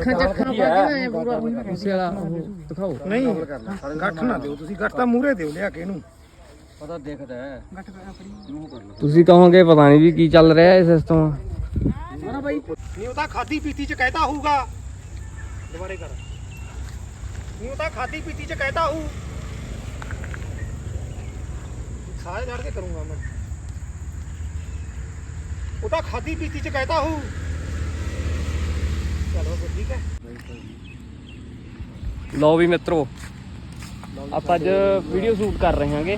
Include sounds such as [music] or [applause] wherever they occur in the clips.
ਅੱਖਾਂ ਚੱਖਾਂ ਪਾ ਕੇ ਆਏ ਪੂਰਾ ਉਸੇ ਵਾਲਾ ਉਹ ਦਿਖਾਓ। ਨਹੀਂ। ਗੱਠ ਨਾ ਦਿਓ ਤੁਸੀਂ ਗੱਠ ਤਾਂ ਮੂਹਰੇ ਦਿਓ ਲਿਆ ਕੇ ਇਹਨੂੰ। ਪਤਾ ਦੇਖਦਾ ਹੈ। ਤੁਸੀਂ ਕਹੋਗੇ ਪਤਾ ਨਹੀਂ ਵੀ ਕੀ ਚੱਲ ਰਿਹਾ ਇਹ ਸਿਸਟਮ ਨਹੀਂ ਉਹ ਤਾਂ ਖਾਦੀ ਪੀਤੀ ਚ ਕਹਿਤਾ ਹੋਊਗਾ। ਦੁਬਾਰੇ ਕਰ। ਨਹੀਂ ਉਹ ਤਾਂ ਖਾਦੀ ਪੀਤੀ ਚ ਕਹਿਤਾ ਹੋਊ। ਸਾਹ ਚੜ ਕੇ ਕਰੂੰਗਾ ਮੈਂ। ਉਹ ਤਾਂ ਖਾਦੀ ਪੀਤੀ ਚ ਕਹਿਤਾ ਹੋਊ। ਚਲੋ ਫਿਰ ਠੀਕ ਹੈ? ਲਓ ਵੀ ਮਿੱਤਰੋ ਆਪਾਂ ਅੱਜ ਵੀਡੀਓ ਸ਼ੂਟ ਕਰ ਰਹੇ ਹਾਂਗੇ।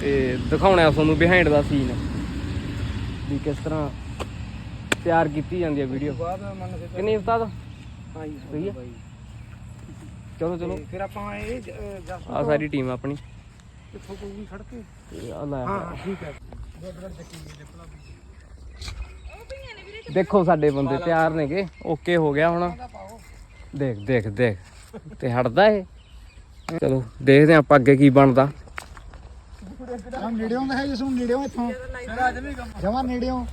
ਤੇ ਦਿਖਾਉਣਾ ਤੁਹਾਨੂੰ ਬਿਹਾਈਂਡ ਦਾ ਸੀਨ ਵੀ ਕਿਸ ਤਰ੍ਹਾਂ ਤਿਆਰ ਕੀਤੀ ਜਾਂਦੀ ਹੈ ਵੀਡੀਓ ਕੇ ਕਿੰਨੀ ਉਸਤਾਦ? ਹਾਂ ਜੀ ਸਹੀ ਹੈ। ਚਲੋ ਚਲੋ। ਫਿਰ ਆਪਾਂ ਇਹ ਆ ਸਾਰੀ ਟੀਮ ਆਪਣੀ। ਕਿੱਥੋਂ ਕੋਈ ਖੜ ਕੇ? ਹਾਂ ਠੀਕ ਹੈ। ਦੇਖੋ ਸਾਡੇ ਬੰਦੇ ਤਿਆਰ ਨੇਗੇ। ਓਕੇ ਹੋ ਗਿਆ ਹੁਣ। ਦੇਖ ਦੇਖ ਦੇਖ। ਤੇ ਹਟਦਾ ਇਹ। ਚਲੋ ਦੇਖਦੇ ਆਪਾਂ ਅੱਗੇ ਕੀ ਬਣਦਾ। ਆ ਨੇੜਿਓਂ ਦਾ ਹੈ ਜਿਸ ਨੂੰ ਨੇੜਿਓਂ ਇੱਥੋਂ। ਜਮਾ ਨੇੜਿਓਂ।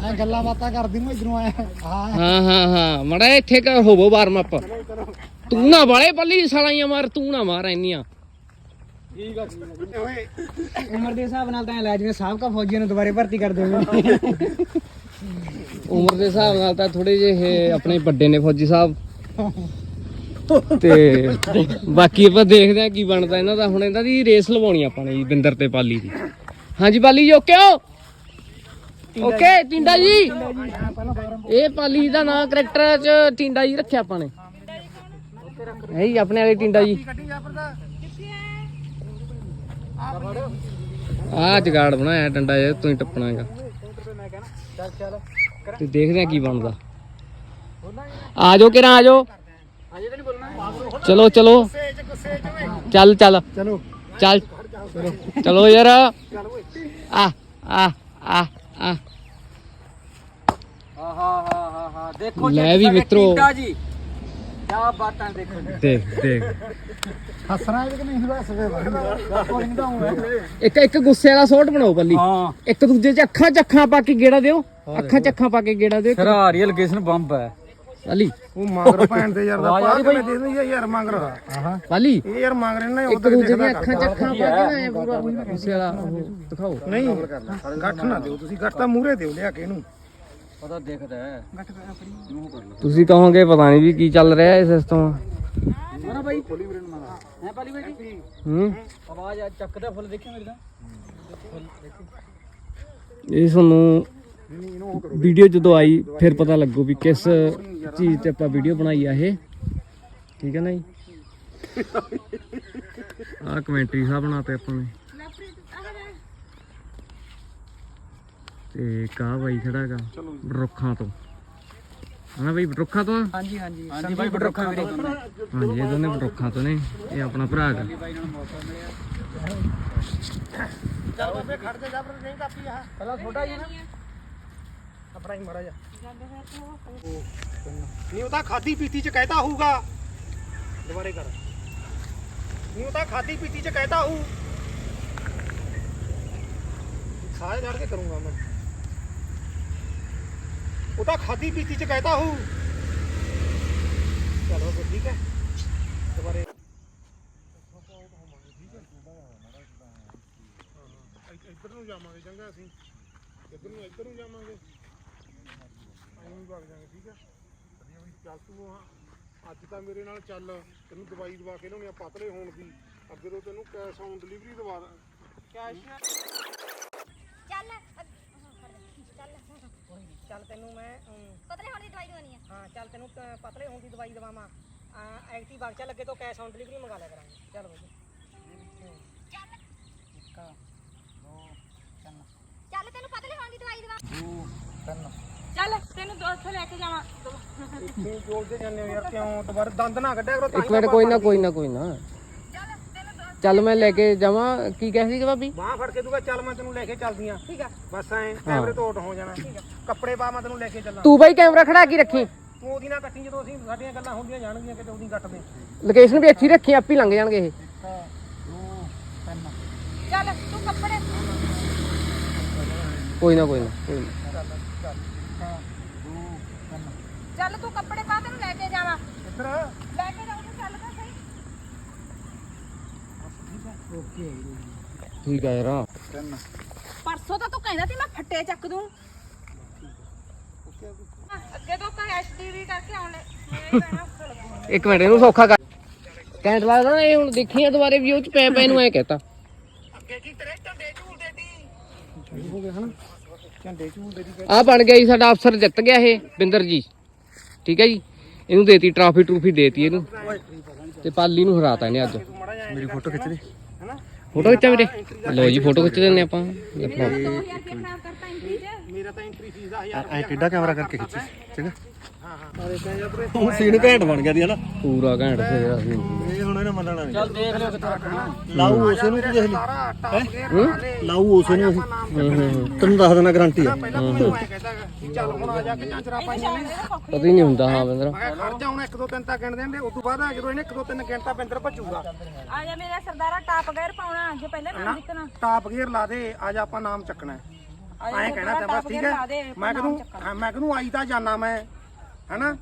ਆ ਗੱਲਾਂ ਬਾਤਾਂ ਕਰਦੀ ਨੂੰ ਇਧਰੋਂ ਆਇਆ ਹਾਂ ਹਾਂ ਹਾਂ। ਮੜਾ ਇੱਥੇ ਕਰ ਹੋਵੋ ਵਾਰਮ ਅਪ ਤੂੰ ਨਾ ਵਾਲੇ ਪੱਲੀ ਸਾਲਾਈਆਂ ਮਾਰ ਤੂੰ ਨਾ ਮਾਰ ਇੰਨੀਆਂ। ਓਏ। ਉਮਰ ਦੇ ਹਿਸਾਬ ਨਾਲ ਤਾਂ ਲੈ ਜਿਵੇਂ ਸਾਬਕਾ ਫੌਜੀਆਂ ਨੂੰ ਦੁਬਾਰੇ ਭਰਤੀ ਕਰ ਦੇਵੇ। ਉਮਰ ਦੇ ਹਿਸਾਬ ਨਾਲ ਤਾਂ ਥੋੜੇ ਜਿਹੇ ਆਪਣੇ ਵੱਡੇ ਨੇ ਫੌਜੀ ਸਾਹਿਬ। ਤੇ ਬਾਕੀ ਆਪਾਂ ਦੇਖਦੇ ਆ ਕੀ ਬਣਦਾ ਇਹਨਾਂ ਦਾ। ਹੁਣ ਇਹਨਾਂ ਦੀ ਰੇਸ ਲਵਾਉਣੀ ਆਪਾਂ ਨੇ ਜੀ ਬਿੰਦਰ ਤੇ ਪਾਲੀ ਦੀ। ਹਾਂਜੀ ਪਾਲੀ ਜੀ ਓਕੇ ਹੋ? ਓਕੇ ਟਿੰਡਾ ਜੀ। ਇਹ ਪਾਲੀ ਦਾ ਨਾਂ ਕਰੈਕਟਰ ਚ ਟਿੰਡਾ ਜੀ ਰੱਖਿਆ ਆਪਾਂ ਨੇ। ਹੈ ਜੀ ਆਪਣੇ ਵਾਲੇ ਟਿੰਡਾ ਜੀ। ਆ ਜਗਾੜ ਬਣਾਇਆ ਡੰਡਾ ਜੇ ਤੂੰ ਹੀ ਟੱਪਣਾ ਹੈਗਾ। ਤੇ ਦੇਖਦੇ ਆ ਕੀ ਬਣਦਾ। ਆ ਜਾਓ ਕਿਰਾਂ ਆ ਜਾਓ। ਚਲੋ ਚਲੋ। ਚੱਲ ਚੱਲ। ਚਲੋ ਚੱਲ ਚਲੋ ਯਾਰ। ਆ ਆ ਆ ਆ। ਹਾਂ ਹਾਂ ਹਾਂ ਹਾਂ। ਦੇਖੋ ਲੈ ਵੀ ਮਿੱਤਰੋ। ਜੀ। ਕਿਆ ਬਾਤਾਂ ਦੇਖੋ ਦੇਖ ਦੇਖ। ਹੱਸਣਾ ਇਹ ਕਿ ਨਹੀਂ? ਹੱਸ ਕੇ ਦੱਸੋ ਨਹੀਂ ਤਾਂ ਇੱਕ ਇੱਕ ਗੁੱਸੇ ਵਾਲਾ ਸੋਟ ਬਣਾਓ ਬੱਲੀ ਹਾਂ। ਇੱਕ ਦੂਜੇ ਚ ਅੱਖਾਂ ਚ ਅੱਖਾਂ ਪਾ ਕੇ ਗੇੜਾ ਦਿਓ। ਅੱਖਾਂ ਚ ਅੱਖਾਂ ਪਾ ਕੇ ਗੇੜਾ ਦਿਓ। ਸਰਾ ਰੀਅਲ ਲੋਕੇਸ਼ਨ ਬੰਬ ਹੈ। ਬੱਲੀ ਉਹ ਮੰਗਰ ਭੈਣ ਦੇ ਯਾਰ ਦਾ ਪਾ ਕੇ ਦੇ ਦਿੰਦੀ ਆ ਯਾਰ ਮੰਗਰ ਹਾਂ ਬੱਲੀ ਇਹ ਯਾਰ ਮੰਗ ਰਹੇ ਨੇ ਇੱਕ ਉਧਰ ਦੂਜੇ ਦੀਆਂ ਅੱਖਾਂ ਚ ਅੱਖਾਂ ਪਾ ਕੇ ਨਾ ਐਂ ਪੂਰਾ। ਗੁੱਸੇ ਵਾਲਾ ਉਹ ਦਿਖਾਓ। ਨਹੀਂ ਗੱਠ ਨਾ ਦਿਓ। ਤੁਸੀਂ ਗੱਠ ਤਾਂ ਮੂਹਰੇ ਦਿਓ ਲਿਆ ਕੇ ਇਹਨੂੰ। ਪਤਾ ਦੇਖਦਾ ਹੈ। ਤੁਸੀਂ ਕਹੋਗੇ ਪਤਾ ਨਹੀਂ ਵੀ ਕੀ ਚੱਲ ਰਿਹਾ ਇਹ ਸਿਸਟਮ ਮਾਰਾ ਬਾਈ। ਫੁੱਲੀ ਬ੍ਰੇਨ ਮਾਰਾ। ਹੈ ਪਾਲੀ ਬਾਈ ਜੀ? ਹੂੰ। ਆਵਾਜ਼ ਆ ਚੱਕਦਾ ਫੁੱਲ ਦੇਖਿਆ ਮੇਰੀ ਤਾਂ? ਇਹ ਤੁਹਾਨੂੰ ਵੀਡੀਓ ਜਦੋਂ ਆਈ ਫਿਰ ਪਤਾ ਲੱਗੂ ਵੀ ਕਿਸ ਚੀਜ਼ ਤੇ ਆਪਾਂ ਵੀਡੀਓ ਬਣਾਈ ਆ ਇਹ। ਠੀਕ ਹੈ ਨਾ ਜੀ? [laughs] ਆਹ ਕਮੈਂਟਰੀ ਸਾਹਿਬ ਬਣਾਤੇ ਆਪਾਂ ਨੇ। ਤੇ ਕਾ ਬਾਈ ਖੜਾ ਹੈਗਾ? ਬਰੁੱਖਾਂ ਤੋਂ। ਹਨਾ ਬਈ ਬਰੁੱਖਾਂ ਤੋਂ? ਹਾਂਜੀ ਹਾਂਜੀ। ਹਾਂਜੀ ਬਾਈ ਬਟਰੋਖਾ ਵੀਰੇ ਹਾਂਜੀ ਇਹ ਦੋਨੇ ਬਰੁੱਖਾਂ ਤੋਂ ਨੇ। ਇਹ ਆਪਣਾ ਭਰਾ ਹੈਗਾ। ਚੱਲ ਬਾਬੇ ਖੜ ਜਾ ਜਬਰ ਨਹੀਂ ਕਾਪੀ ਆ। ਪਹਿਲਾਂ ਛੋਟਾ ਜੀ ਨਾ। ਆਪਣਾ ਹੀ ਮਾਰਾ ਜਾ ਨਹੀਂ ਉਹ ਤਾਂ ਖਾਦੀ ਪੀਤੀ ਚ ਕਹਿਤਾ ਹੋਊਗਾ। ਦੁਬਾਰੇ ਕਰ। ਨਹੀਂ ਉਹ ਤਾਂ ਖਾਦੀ ਪੀਤੀ ਚ ਕਹਿਤਾ ਹੋਊ। ਸਾਹ ਚੜ ਕੇ ਕਰੂੰਗਾ ਮੈਂ। ਉਹ ਤਾਂ ਖਾਦੀ ਪੀਤੀ ਚ ਕਹਿਤਾ ਹੋਊ ਚਲੋ ਫਿਰ ਠੀਕ ਹੈ। ਦੁਬਾਰੇ। ਇੱਧਰ ਨੂੰ ਜਾਵਾਂਗੇ ਚੰਗਾ ਅਸੀਂ। ਇੱਧਰ ਨੂੰ ਇੱਧਰ ਨੂੰ ਜਾਵਾਂਗੇ। ਐਂ ਵੀ ਵਗ ਜਾਾਂਗੇ ਠੀਕ ਹੈ। ਚੱਲ ਤੂੰ ਆ- ਅੱਜ ਤਾਂ ਮੇਰੇ ਨਾਲ ਚੱਲ। ਤੈਨੂੰ ਦਵਾਈ ਦਵਾ ਕੇ ਲਿਆਉਣੀ ਆ ਪਤਲੇ ਹੋਣ ਦੀ। ਅੱਗੇ ਤੋਂ ਤੈਨੂੰ ਕੈਸ਼ ਔਨ ਡਿਲੀਵਰੀ ਦਵਾ ਕੈਸ਼ ਚੱਲ ਅੱਗ- ਚੱਲ ਚੱਲ ਤੈਨੂੰ ਮੈਂ ਪਤਲੇ ਹੋਣ ਦੀ ਦਵਾਈ ਦਵਾਨੀ ਆ। ਹਾਂ ਚੱਲ ਤੈਨੂੰ ਪਤਲੇ ਹੋਣ ਦੀ ਦਵਾਈ ਦਵਾਵਾਂ। ਐਕਟਿਵ ਬਖਸ਼ਾ ਲੱਗੇ ਤੋਂ ਕੈਸ਼ ਔਨ ਡਿਲੀਵਰੀ ਮੰਗਾ ਲਿਆ ਕਰਾਂਗੇ। ਚੱਲ ਬਈ ਚੱਲ। ਤੈਨੂੰ। ਪਤਲੇ ਹੋਣ ਦੀ ਦਵਾਈ ਦਵਾ। ਤਿੰਨ। ਚੱਲ ਤੈਨੂੰ ਦੋਸਤ ਲੈ ਕੇ ਜਾਵਾਂ। ਕਿਉਂ ਜੋੜਦੇ ਜਾਂਦੇ ਹੋ ਯਾਰ ਕਿਉਂ? ਦੁਬਾਰਾ ਦੰਦ ਨਾ ਕੱਢਿਆ ਕਰੋ ਤਾਂ ਇੱਕ ਮਿੰਟ ਕੋਈ ਨਾ ਕੋਈ ਨਾ ਕੋਈ ਨਾ। ਚੱਲ ਮੈਂ ਲੈ ਕੇ ਜਾਵਾਂ। ਕੀ ਕਹਿ ਸੀ ਭਾਬੀ ਬਾਹ ਫੜ ਕੇ ਦੂਗਾ ਚੱਲ ਮੈਂ ਤੈਨੂੰ ਲੈ ਕੇ ਚੱਲਦੀ ਆ ਠੀਕ ਆ। ਬਸ ਐ ਕੈਮਰੇ ਤੋਂ ਆਊਟ ਹੋ ਜਾਣਾ। ਠੀਕ ਆ। ਕੱਪੜੇ ਪਾ ਮੈਂ ਤੈਨੂੰ ਲੈ ਕੇ ਚੱਲਾਂ। ਤੂੰ ਬਾਈ ਕੈਮਰਾ ਖੜਾ ਕੇ ਰੱਖੀ? ਤੂੰ ਉਹਦੀ ਨਾ ਕੱਟੀ ਜਦੋਂ ਅਸੀਂ ਸਾਡੀਆਂ ਗੱਲਾਂ ਹੁੰਦੀਆਂ ਜਾਣਗੀਆਂ ਕਿਤੇ ਉਹਦੀ ਕੱਟਦੇ। ਲੋਕੇਸ਼ਨ ਵੀ ਇੱਥੇ ਹੀ ਰੱਖੀ ਆਪੇ ਲੰਘ ਜਾਣਗੇ ਇਹ। ਚੱਲ ਤੂੰ ਕੱਪੜੇ ਕੋਈ ਨਾ ਕੋਈ ਨਾ ਕੋਈ ਨਾ। ਚੱਲ ਤੂੰ ਕੱਪੜੇ ਪਾ ਤੈਨੂੰ ਲੈ ਕੇ ਜਾਵਾਂ। ਇੱਧਰ ਲੈ ਕੇ ਜਾਊਂ ਤੂੰ ਚੱਲ ਤਾਂ ਸਹੀ ਓਕੇ। ਠੀਕ ਆ ਯਾਰ। ਪਰਸੋਂ ਤਾਂ ਤੂੰ ਕਹਿੰਦਾ ਸੀ ਮੈਂ ਫੱਟੇ ਚੱਕ ਦੂੰ। ਅੱਗੇ ਤੋਂ ਕਹ ਐਚਡੀਵੀ ਕਰਕੇ ਆਉਣ ਇੱਕ ਮਿੰਟ, ਇਹਨੂੰ ਸੌਖਾ ਕਰ। ਕੈਂਟ ਲੱਗਦਾ ਨਾ ਇਹ ਹੁਣ ਦੇਖੀਆਂ ਦੁਬਾਰੇ ਵੀ ਚ ਪੈ ਪੈ ਨੂੰ ਐ ਕਹਤਾ। ਹੋ ਗਿਆ ਹਨਾ ਝੰਡੇ ਝੂਲਦੇ ਦੀ ਆ ਬਣ ਗਿਆ ਜੀ, ਸਾਡਾ ਅਫਸਰ ਜਿੱਤ ਗਿਆ ਇਹ, ਬਿੰਦਰ ਜੀ। ਠੀਕ ਹੈ ਜੀ? ਇਹਨੂੰ ਦੇਤੀ ਟਰਾਫੀ ਟਰੂਫੀ ਦੇਤੀ ਇਹਨੂੰ। ਤੇ ਪਾਲੀ ਨੂੰ ਹਰਾਤਾ ਇਹਨੇ ਅੱਜ। ਮੇਰੀ ਫੋਟੋ ਖਿੱਚ ਦੇ ਫੋਟੋ ਖਿੱਚਾਂ ਵੀਰੇ। ਲਓ ਜੀ ਫੋਟੋ ਖਿੱਚ ਦਿੰਦੇ ਆਪਾਂ। ਲੈ ਫੜਾਓ। 2000 ਰੁਪਏ ਖਰਾਬ ਕਰਤਾ ਐਂਟਰੀ 'ਚ। ਮੇਰਾ ਤਾਂ ਐਂਟਰੀ ਫੀਸ ਦਾ 1000 ਐ ਕਿੱਡਾ ਕੈਮਰਾ ਕਰਕੇ ਖਿੱਚੀ ਚੰਗਾ। ਉਹ ਸੀਨ ਘੈਂਟ ਬਣ ਗਿਆ ਦੀ ਹਨਾ। ਪੂਰਾ ਘੈਂਟ ਫੇਰ ਅਸੀਂ ਇਹ ਹੁਣ ਇਹਨੇ ਮੰਨਣਾ ਨਹੀਂ। ਚੱਲ ਦੇਖ ਲਿਓ ਕਿੱਥੇ ਰੱਖਣਾ। ਲਾਊ ਉਸੇ ਨੂੰ ਤੂੰ ਦੇਖ ਲਈ ਹੂੰ? ਉਸੇ ਹੂੰ ਹੂੰ ਹੂੰ। ਤੈਨੂੰ ਦੱਸ ਦੇਣਾ ਗਾਰੰਟੀ ਆ। ਪਹਿਲਾਂ ਤੂੰ ਮੈਨੂੰ ਐ ਕਹਿੰਦਾ ਕਿ ਚੱਲ ਹੁਣ ਆ ਜਾ ਕੇ ਝਾਂਜਰਾ ਪਾਈਆਂ ਨੇ ਪਤਾ ਹੀ ਨਹੀਂ ਹੁੰਦਾ ਹਾਂ ਬਿੰਦਰ। ਮੈਂ ਕਿਹਾ ਖੜ ਜਾ ਹੁਣ ਇੱਕ ਦੋ ਤਿੰਨ ਤਾਂ ਗਿਣ ਦੇਣਦੇ ਉਸ ਤੋਂ ਬਾਅਦ ਜਦੋਂ ਇਹਨੇ ਇੱਕ ਦੋ ਤਿੰਨ ਗਿਣਤਾ ਬਿੰਦਰ ਭੱਜੂਗਾ। ਆ ਜਾ ਮੇਰਾ ਸਰਦਾਰਾ ਟਾਪ ਗੈਰ ਪਾਉਣਾ ਜੇ ਪਹਿਲੇ ਨਾਮ ਜਿੱਤਣਾ ਟਾਪ ਗੇਅਰ ਲਾ ਦੇ ਆ ਜਾ ਆਪਾਂ ਨਾਮ ਚੱਕਣਾ। ਐਂ ਕਹਿਣਾ ਤਾਂ ਬਸ ਠੀਕ ਹੈ। ਮੈਂ ਕਹਨੂੰ ਹਾਂ ਮੈਂ ਕਹਨੂੰ ਆਈ ਤਾਂ ਜਾਣਾ ਮੈਂ ਹੈਨਾ?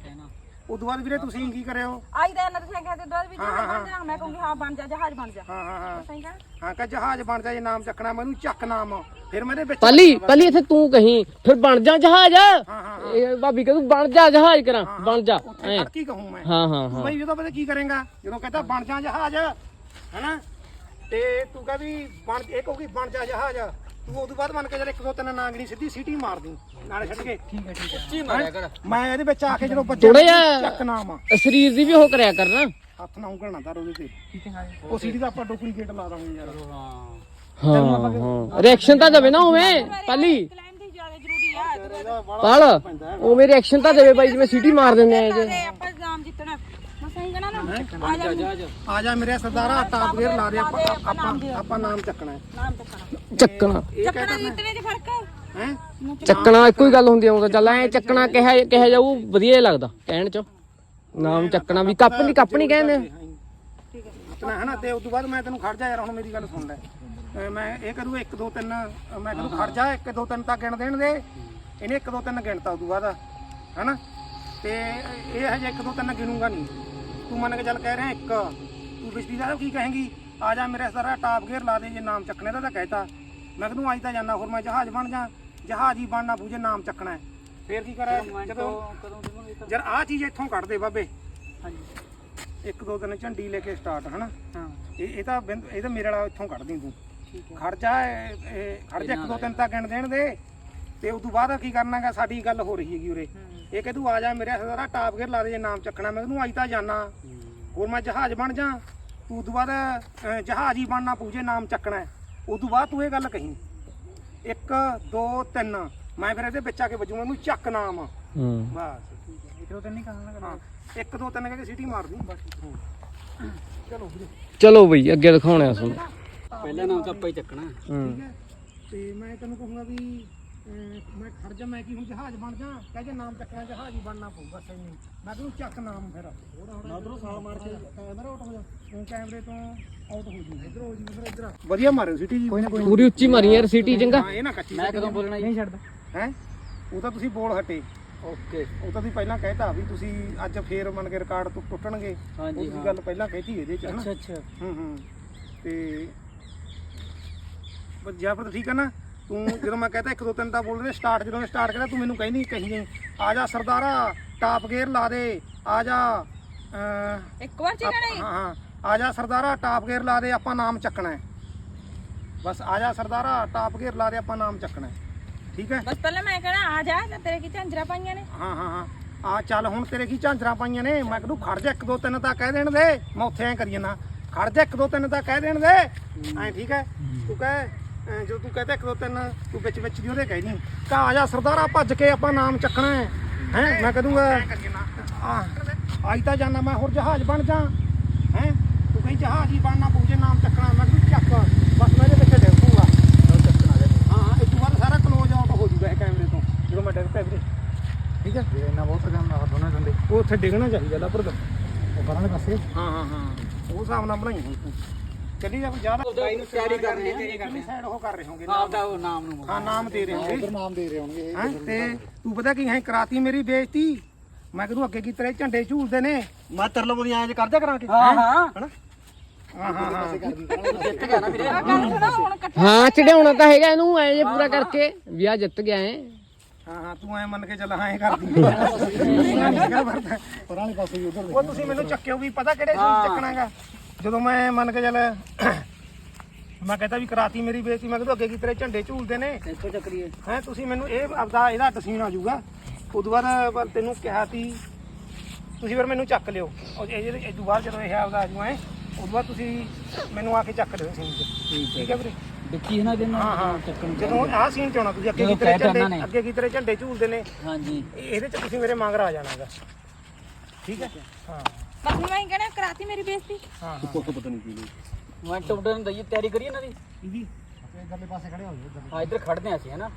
ਤੋਂ ਬਾਅਦ ਵੀਰੇ ਤੁਸੀਂ ਕੀ ਕਰਿਓ ਆਈ ਦਾ ਨਰ ਸਿੰਘ ਦੇ ਦੋ ਵੀ ਜਹਾਜ਼ ਬਣ ਜਾ ਮੈਂ ਕਹੂੰਗੀ ਹਾਂ ਬਣ ਜਾ ਜਹਾਜ਼ ਬਣ ਜਾ। ਹਾਂ ਹਾਂ ਹਾਂ। ਸਹੀ ਕਹਿਣਾ ਹਾਂ ਕਹ ਜਹਾਜ਼ ਬਣ ਜਾ ਜੇ ਨਾਮ ਚੱਕਣਾ ਮੈਨੂੰ ਚੱਕ ਨਾਮ। ਫਿਰ ਮੇਰੇ ਵਿੱਚ ਪਾਲੀ ਪਾਲੀ ਇੱਥੇ ਤੂੰ ਕਹੀਂ ਫਿਰ ਬਣ ਜਾ ਜਹਾਜ਼। ਹਾਂ ਹਾਂ ਇਹ ਭਾਬੀ ਕਹਿੰਦੀ ਬਣ ਜਾ ਜਹਾਜ਼ ਕਰਾਂ ਬਣ ਜਾ ਐਂ। ਕੀ ਕਹੂੰ ਮੈਂ। ਹਾਂ ਹਾਂ ਤੂੰ ਹਾਂ। ਬਈ ਜਦੋਂ ਪਤਾ ਕੀ ਕਰੇਗਾ? ਜਦੋਂ ਕਹਿੰਦਾ ਬਣ ਜਾ ਜਹਾਜ਼ ਹੈਨਾ? ਤੇ ਤੂੰ ਕਹ ਵੀ ਬਣ ਇਹ ਕਹੂਗੀ ਬਣ ਜਾ ਜਹਾਜ਼। ਤੂੰ ਉਦੋਂ ਬਾਅਦ ਮੰਨ ਕੇ ਚੱਲ ਇੱਕ ਦੋ ਤਿੰਨ ਨਾਂਗਣੀ ਸਿੱਧੀ ਸੀਟੀ ਮਾਰ ਦੀ ਨਾਲੇ ਛੱਡ ਕੇ। ਠੀਕ ਹੈ ਠੀਕ ਹੈ। ਉੱਚੀ ਮਾਰਿਆ ਕਰ। ਮੈਂ ਇਹਦੇ ਵਿੱਚ ਆ ਕੇ ਜਦੋਂ ਬੱਚੇ ਥੋੜ੍ਹਾ ਜਿਹਾ- ਚੱਕ ਨਾਮ ਸਰੀਰ ਦੀ ਵੀ ਉਹ ਕਰਿਆ ਕਰਨਾ ਹੱਥ ਨਾ ਉਂਗਲਣਾ ਦਰ ਉਹਦੇ ਤੇ। ਉਹ ਸੀਟੀ ਦਾ ਆਪਾਂ ਡੁਪਲੀਕੇਟ ਲਾ ਦਾਂਗੇ ਯਾਰ। ਹਾਂ। ਹਾਂ ਰਿਐਕਸ਼ਨ ਤਾਂ ਦੇਵੇ ਨਾ ਉਵੇਂ ਪਾਲੀ। ਕਲਾਈਮ ਦੀ ਜ਼ਿਆਦਾ ਜ਼ਰੂਰੀ ਆ ਪਾਲ ਉਵੇਂ ਰਿਐਕਸ਼ਨ ਤਾਂ ਦੇਵੇ ਬਾਈ ਜਿਵੇਂ ਸੀਟੀ ਮਾਰ ਦਿੰਦੇ ਆ ਇਹਦੇ। ਤੇ ਆਪਾਂ ਨਾਮ ਜਿੱਤਣਾ। ਮੈਂ ਸਹੀ ਕਹਿਣਾ ਨਾ? ਆ ਜਾ ਆ ਜਾ ਮੇਰੇ ਸਰਦਾਰਾ ਟਾਪ ਗੇਅਰ ਲਾ ਦੇ ਆਪਾਂ ਆਪਾਂ ਆਪਾਂ ਨਾਮ ਚੱਕਣਾ ਹੈ। ਨਾਮ ਚੱਕਣਾ। ਚੱਕਣਾ। ਚੱਕਣਾ ਜਿੱਤਣੇ ਚ ਫ਼ਰਕ ਹੈ? ਚੱਕਣਾ ਇੱਕੋ ਹੀ ਗੱਲ ਹੁੰਦੀ ਆ ਉਹ ਤਾਂ ਚੱਲ ਐ ਚੱਕਣਾ ਕਿਹਾ ਕਿਹਾ ਜਾਊ ਵਧੀਆ ਹੀ ਲੱਗਦਾ ਕਹਿਣ ਚ। ਨਾਮ ਚੱਕਣਾ ਵੀ ਕੱਪ ਨਹੀਂ ਕੱਪ ਨਹੀਂ ਕਹਿੰਦੇ। ਇਤਨਾ ਹੈ ਨਾ ਤੇ ਉਸ ਤੋਂ ਬਾਅਦ ਮੈਂ ਤੈਨੂੰ ਖੜ ਜਾ ਯਾਰ ਹੁਣ ਮੇਰੀ ਗੱਲ ਸੁਣ ਲੈ। ਅਹ ਮੈਂ ਇਹ ਕਰੂ 1 2 3 ਮੈਂ ਕਰੂ ਖੜ ਜਾ 1 2 3 ਤਾਂ ਗਿਣ ਦੇਣ ਦੇ। ਇਹਨੇ 1 2 3 ਗਿਣਤਾ ਉਸ ਤੋਂ ਬਾਅਦ ਹੈਨਾ? ਤੇ ਇਹ ਹਜੇ 1 2 3 ਗਿਣੂਗਾ ਨਹੀਂ। ਤੂੰ ਮੰਨ ਕੇ ਚੱਲ ਕਹਿ ਰਿਹਾ ਇੱਕ। ਤੂੰ ਬਿਜਲੀ ਦਾ ਕੀ ਕਹੇਂਗੀ? ਆ ਜਾ ਮੇਰੇ ਸਾਰਾ ਟਾਪ ਗੇਅਰ ਲਾ ਦੇ ਜੇ ਨਾਮ ਚੱਕਣੇ ਦਾ ਤਾਂ ਕਹਿਤਾ ਮੈਂ ਕਿਹਾ ਅੱਜ ਤਾਂ ਜਾਣਾ ਹੋਰ ਮੈਂ ਜਹਾਜ਼ ਬਣ ਜਾ ਜਹਾਜ਼ ਹੀ ਬਣਨਾ ਪੂਜੇ ਨਾਮ ਚੱਕਣਾ। ਫੇਰ ਕੀ ਕਰਾਂ ਜਦੋਂ ਜਦ ਆ ਚੀਜ਼ ਇੱਥੋਂ ਕੱਢ ਦੇ ਬਾਬੇ। ਇੱਕ ਦੋ ਦਿਨ ਝੰਡੀ ਲੈ ਕੇ ਸਟਾਰਟ ਹਨਾ? ਇਹ ਇਹ ਤਾਂ ਇਹ ਤਾਂ ਮੇਰੇ ਵਾਲਾ ਇੱਥੋਂ ਕੱਢ ਦੀ ਤੂੰ। ਖੜ ਜਾ ਖੜ ਜਾ ਇੱਕ ਦੋ ਦਿਨ ਤਾਂ ਗਿਣ ਦੇਣ ਦੇ। ਤੇ ਉਸ ਤੋਂ ਬਾਅਦ ਕੀ ਕਰਨਾਗਾ ਸਾਡੀ ਗੱਲ ਹੋ ਰਹੀ ਹੈਗੀ ਉਰੇ। ਇਹ ਕਿ ਤੂੰ ਆ ਜਾ ਮੇਰੇ ਸਾਰਾ ਟਾਪ ਗੇਅਰ ਲਾ ਦੇ ਜੇ ਨਾਮ ਚੱਕਣਾ। ਮੈਂ ਤੈਨੂੰ ਅੱਜ ਤਾਂ ਜਾਣਾ ਹੋਰ ਮੈਂ ਜਹਾਜ਼ ਬਣ ਜਾ। ਤੂੰ ਤੋਂ ਬਾਅਦ ਜਹਾਜ਼ ਹੀ ਬਣਨਾ ਪੂਜੇ ਨਾਮ ਚੱਕਣਾ ਹੈ। ਉਸ ਤੋਂ ਬਾਅਦ ਤੂੰ ਇਹ ਗੱਲ ਕਹੀ। ਇੱਕ ਦੋ ਤਿੰਨ। ਮੈਂ ਫਿਰ ਇਹਦੇ ਵਿੱਚ ਆ ਕੇ ਵੱਜੂ ਮੈਨੂੰ ਚੱਕ ਨਾਮ। ਹੂੰ। ਬਸ। ਨਹੀਂ ਕਹਾਂਗਾ ਹਾਂ ਇੱਕ ਦੋ ਤਿੰਨ ਕਹਿ ਕੇ ਸੀਟੀ ਮਾਰ ਦੀ ਬਸ ਚਲੋ ਵੀਰੇ। ਚਲੋ ਬਈ ਅੱਗੇ ਦਿਖਾਉਣੇ ਆ ਤੁਹਾਨੂੰ। ਪਹਿਲਾਂ ਨਾਮ ਤਾਂ ਆਪਾਂ ਹੀ ਚੱਕਣਾ। ਹੂੰ। ਠੀਕ ਹੈ। ਤੇ ਮੈਂ ਤੈਨੂੰ ਕਹੂੰਗਾ ਵੀ ਮੈਂ ਖੜ ਜਾ ਮੈਂ ਕੀ ਹੁਣ ਜਹਾਜ਼ ਬਣ ਜਾ? ਕਹਿ ਜੇ ਨਾਮ ਚੱਕਣਾ ਜਹਾਜ਼ ਹੀ ਬਣਨਾ ਪਊਗਾ ਸਹੀ ਮੈਂ ਤੈਨੂੰ ਚੱਕ ਨਾਮ ਫਿਰ। ਉਧਰੋਂ ਸਾਲ ਮਾਰ ਕੇ ਕੈਮਰਾ ਆਊਟ ਹੋ ਜਾ। ਉਹ ਕੈਮਰੇ ਤੋਂ ਆਊਟ ਹੋ ਜੂ ਇਧਰ ਹੋ ਜੂ ਫਿਰ ਇਧਰ ਵਧੀਆ ਮਾਰਿਓ ਸਿਟੀ ਜੀ। ਕੋਈ ਨਾ ਕੋਈ ਪੂਰੀ ਉੱਚੀ ਮਾਰੀ ਯਾਰ ਸਿਟੀ ਚੰਗਾ। ਹਾਂ ਇਹ ਨਾ ਕੱਚੀ ਮੈਂ ਕਦੋਂ ਬੋਲਣਾ ਨਹੀਂ ਛੱਡਦਾ। ਹੈ? ਉਹ ਤਾਂ ਤੁਸੀਂ ਬੋਲ ਹਟੇ। ਓਕੇ। ਉਹ ਤਾਂ ਤੁਸੀਂ ਪਹਿਲਾਂ ਕਹਿਤਾ ਵੀ ਤੁਸੀਂ ਅੱਜ ਫੇਰ ਮੰਨ ਕੇ ਰਿਕਾਰਡ ਤੋਂ ਟੁੱਟਣਗੇ। ਹਾਂਜੀ, ਉਹ। ਗੱਲ ਪਹਿਲਾਂ ਕਹਿਤੀ ਇਹਦੇ ਚ ਹਨਾ ਅੱਛਾ ਹੂੰ ਹੂੰ। ਤੇ ਬਸ ਜਾਂ ਫਿਰ ਠੀਕ ਹੈ ਨਾ? ਤੂੰ ਜਦੋਂ ਮੈਂ ਕਹਤਾ ਇੱਕ ਦੋ ਤਿੰਨ ਤਾਂ ਬੋਲ ਰਹੇ ਸਟਾਰਟ ਜਦੋਂ ਸਟਾਰਟ ਕਰਿਆ ਤੂੰ ਮੈਨੂੰ ਕਹਿੰਦੀ ਕਹੀ ਜਾਈਂ, ਆ ਜਾ ਸਰਦਾਰਾ ਟਾਪ ਗੇਅਰ ਲਾ ਦੇ ਆ ਜਾ ਅਹ, ਇੱਕ ਵਾਰ ਚੱਲਣਾ ਆਪ- ਹਾਂ ਹਾਂ ਆ ਜਾ ਸਰਦਾਰਾ ਟਾਪ ਗੇਅਰ ਲਾ ਦੇ ਆਪਾਂ ਨਾਮ ਚੱਕਣਾ ਹੈ। ਬਸ ਆ ਜਾ ਸਰਦਾਰਾ ਟਾਪ ਗੇਅਰ ਲਾ ਦੇ ਆਪਾਂ ਨਾਮ ਚੱਕਣਾ ਹੈ। ਠੀਕ ਹੈ? ਬਸ ਪਹਿਲਾਂ ਮੈਂ ਕਹਿਣਾ ਆ ਜਾ ਤੇ ਤੇਰੇ ਕੀ ਝਾਂਜਰਾ ਪਾਈਆਂ ਨੇ? ਹਾਂ ਹਾਂ ਹਾਂ। ਆ ਚੱਲ ਹੁਣ ਤੇਰੇ ਕੀ ਝਾਂਜਰਾਂ ਪਾਈਆਂ ਨੇ? ਮੈਂ ਕਹਿੰਦਾ ਖੜ ਜਾ ਇੱਕ ਦੋ ਤਿੰਨ ਤਾਂ ਕਹਿ ਦੇਣ ਦੇ। ਮੈਂ ਉੱਥੇ ਐ ਕਰੀ ਜਾਣਾ ਖੜ ਜਾ ਇੱਕ ਦੋ ਤਿੰਨ ਤਾਂ ਕਹਿ ਦੇਣ ਦੇ। ਐ ਠੀਕ ਹੈ? ਤੂੰ ਕਹਿ ਜਦੋਂ ਤੂੰ ਕਹਤਾ ਇੱਕ ਦੋ ਤਿੰਨ ਤੂੰ ਵਿੱਚ ਵਿੱਚ ਦੀ ਉਹਦੇ ਕਹਿ ਨਹੀਂ। ਕਾ ਆ ਜਾ ਸਰਦਾਰਾ ਭੱਜ ਕੇ ਆਪਾਂ ਨਾਮ ਚੱਕਣਾ ਹੈ। ਹੈ ਮੈਂ ਕਹਦੂੰਗਾ ਆਈ ਤਾਂ ਜਾਣਾ ਮੈਂ ਹੋਰ ਜਹਾਜ਼ ਬਣ ਜਾ। ਹੈ ਤੂੰ ਕਹੀਂ ਜਹਾਜ਼ ਹੀ ਬਣਨਾ ਪੂਜੇ ਨਾਮ ਚੱਕਣਾ ਮੈਂ ਕਿਹਾ ਚੱਕ। ਬਸ ਮੈਂ ਇਹਦੇ ਵਿੱਚ ਡੇਕੂਗਾ ਹਾਂ ਹਾਂ ਤੋਂ ਬਾਅਦ ਸਾਰਾ ਕਲੋਜ਼ ਆਊਟ ਹੋ ਜੂਗਾ ਇਹ ਕੈਮਰੇ ਤੋਂ। ਜਦੋਂ ਮੈਂ ਡਿੱਗ ਪਿਆ ਵੀਰੇ। ਠੀਕ ਹੈ? ਇੰਨਾ ਬਹੁਤ ਕੰਮ ਆ ਦੋਨਾਂ ਉਹ ਉੱਥੇ ਡਿੱਗਣਾ ਚਾਹੀਦਾ ਲਾ ਪਰ ਉਹ ਪਰਾਂ ਦੇ ਪਾਸੇ ਹਾਂ ਹਾਂ ਹਾਂ। ਉਹ ਹਿਸਾਬ ਨਾਲ ਬਣਾਈ ਹੁਣ ਤੂੰ। ਚੱਲੀ ਜਾ ਕੋਈ ਜ਼ਿਆਦਾ ਤਿਆਰੀ ਕਰ ਰਹੇ ਕਿੰਨੀ ਸਾਈਡ ਉਹ ਕਰ ਰਹੇ ਹੋਗੇ ਆਪਦਾ ਉਹ ਨਾਮ ਨੂੰ ਹਾਂ ਨਾਮ ਦੇ ਰਹੇ ਹੋਗੇ ਨਾਮ ਦੇ ਰਹੇ ਹੋਣਗੇ ਹੈਂ ਤੇ ਤੂੰ ਪਤਾ ਕੀ ਹੈ ਕਰਾਤੀ ਮੇਰੀ ਬੇਇੱਜ਼ਤੀ। ਮੈਂ ਕਿਹਾ ਤੂੰ ਅੱਗੇ ਕੀ ਤੇਰੇ ਝੰਡੇ ਝੂਲਦੇ ਨੇ? ਮੈਂ ਤੇਰੇ ਲੋਕ ਦੀ ਐਂ ਕਰ ਦਿਆ ਕਰਾਂਗੇ ਹਾਂ? ਹਾਂ। ਹਾਂ ਹਾਂ ਹਾਂ। ਹੁਣ ਇਕੱਠੇ ਹਾਂ ਚੜਾਉਣਾ ਤਾਂ ਹੈਗਾ ਇਹਨੂੰ ਐ ਜੇ ਪੂਰਾ ਕਰਕੇ। ਵੀ ਆ ਜਿੱਤ ਗਿਆ ਐ। ਹਾਂ ਹਾਂ ਤੂੰ ਐ ਮੰਨ ਕੇ ਚੱਲ ਹਾਂ ਐ ਕਰਦੀ ਪਰਾਲੇ ਪਾਸੇ ਵੀ ਉਧਰ ਉਹ ਤੁਸੀਂ ਮੈਨੂੰ ਚੱਕਿਓ ਵੀ ਪਤਾ ਕਿਹੜੇ ਚੱਕਣਾਗਾ। ਜਦੋਂ ਮੈਂ ਮੰਨ ਕੇ ਚੱਲ ਮੈਂ ਕਹਿੰਦਾ ਵੀ ਕਰਾਤੀ ਮੇਰੀ ਬੇਇੱਜ਼ਤੀ ਮੈਂ ਕਿਹਾ ਤੂੰ ਅੱਗੇ ਕੀ ਤੇਰੇ ਝੰਡੇ ਝੂਲਦੇ ਨੇ? ਇੱਥੋਂ ਚੱਕਰੀਏ ਹੈ ਤੁਸੀਂ ਮੈਨੂੰ ਇਹ ਆਪਦਾ ਇਹਦਾ ਤਸੀਨ ਆ ਜਾਊਗਾ। ਉਦੋਂ ਬਾਅਦ ਪਰ ਤੈਨੂੰ ਕਿਹਾ ਸੀ ਤੁਸੀਂ ਫਿਰ ਮੈਨੂੰ ਚੱਕ ਲਿਓ। ਉਹ ਇਹ ਜਿਹੜੇ ਇਹ ਤੋਂ ਬਾਅਦ ਜਦੋਂ ਇਹ ਆਪਦਾ ਆ ਜੂ ਐ ਉਦੋਂ ਬਾਅਦ ਤੁਸੀਂ ਮੈਨੂੰ ਆ ਕੇ ਚੱਕ ਲਿਓ ਸੀਨ 'ਚ। ਠੀਕ ਹੈ। ਵੀਰੇ? ਵਿੱਕੀ ਇਹਨਾਂ ਦੇ ਹਾਂ ਹਾਂ। ਚੱਕਣ ਜਦੋਂ ਆਹ ਸੀਨ 'ਚ ਆਉਣਾ ਤੁਸੀਂ ਅੱਗੇ ਜਦੋਂ ਕੀ ਤੇਰੇ ਕਹਿ ਤਾ ਉਹਨਾਂ ਝੰਡੇ ਨੇ। ਅੱਗੇ ਕੀ ਤੇਰੇ ਝੰਡੇ ਝੂਲਦੇ ਨੇ। ਹਾਂਜੀ। ਇਹ- ਇਹਦੇ 'ਚ ਤੁਸੀਂ ਮੇਰੇ ਮੰਗ ਆ ਜਾਣਾਗਾ। ਠੀਕ ਹੈ। ਹਾਂ। ਬਸ ਮੈਂ ਹੀ ਕਹਿਣਾ ਕਰਾਤੀ ਮੇਰੀ ਬੇਇੱਜ਼ਤੀ। ਹਾਂ ਪਤਾ ਨਹੀਂ ਕੀ ਮੈਂ ਟੁੱਟਣ ਨੂੰ ਦਈਏ ਤਿਆਰੀ ਕਰੀਏ ਇਹਨਾਂ ਦੀ? ਇਹਦੀ ਇਧਰਲੇ ਪਾਸੇ ਖੜੇ ਹੋ ਜਾਓ ਹਾਂ ਇੱਧਰ ਖੜਦੇ ਹਾਂ ਅਸੀਂ ਹਨਾ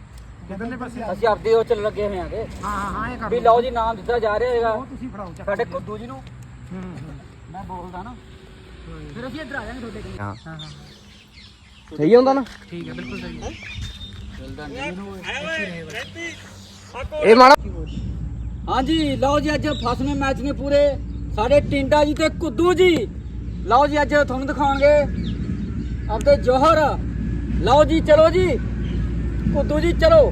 ਕਿੱਧਰਲੇ ਪਾਸੇ ਅਸੀਂ ਆਪਦੇ ਉਹ ਚੱਲ ਲੱਗੇ ਹੋਏ ਆਂਗੇ ਹਾਂ ਹਾਂ ਹਾਂ ਇਹ ਕਰ ਵੀ ਲਓ। ਜੀ ਨਾਮ ਦਿੱਤਾ ਜਾ ਰਿਹਾ ਹੈਗਾ। ਉਹ ਤੁਸੀਂ ਫੜਾਓ ਚੱਕ ਸਾਡੇ ਕੁੱਦੂ ਜੀ ਨੂੰ। ਹੂੰ ਹੂੰ। ਮੈਂ ਬੋਲਦਾ ਨਾ। ਫਿਰ ਅਸੀਂ ਇੱਧਰ ਆ ਜਾਾਂਗੇ ਤੁਹਾਡੇ ਕੋਲ। ਹਾਂ। ਸਹੀ ਹੁੰਦਾ ਨਾ? ਠੀਕ ਹੈ ਬਿਲਕੁਲ ਸਹੀ ਹੈ। ਇਹ ਮਾੜਾ ਹਾਂਜੀ ਲਓ ਜੀ ਅੱਜ ਫਸਵੇਂ ਮੈਚ ਨੇ ਪੂਰੇ। ਸਾਡੇ ਟਿੰਡਾ ਜੀ ਤੇ ਕੁੱਦੂ ਜੀ। ਲਓ ਜੀ, ਅੱਜ ਤੁਹਾਨੂੰ ਦਿਖਾਉਣਗੇ ਆਪਦੇ ਜੋਹਰ। ਲਓ ਜੀ, ਚਲੋ ਜੀ। ਕੁੱਦੂ ਜੀ, ਚਲੋ।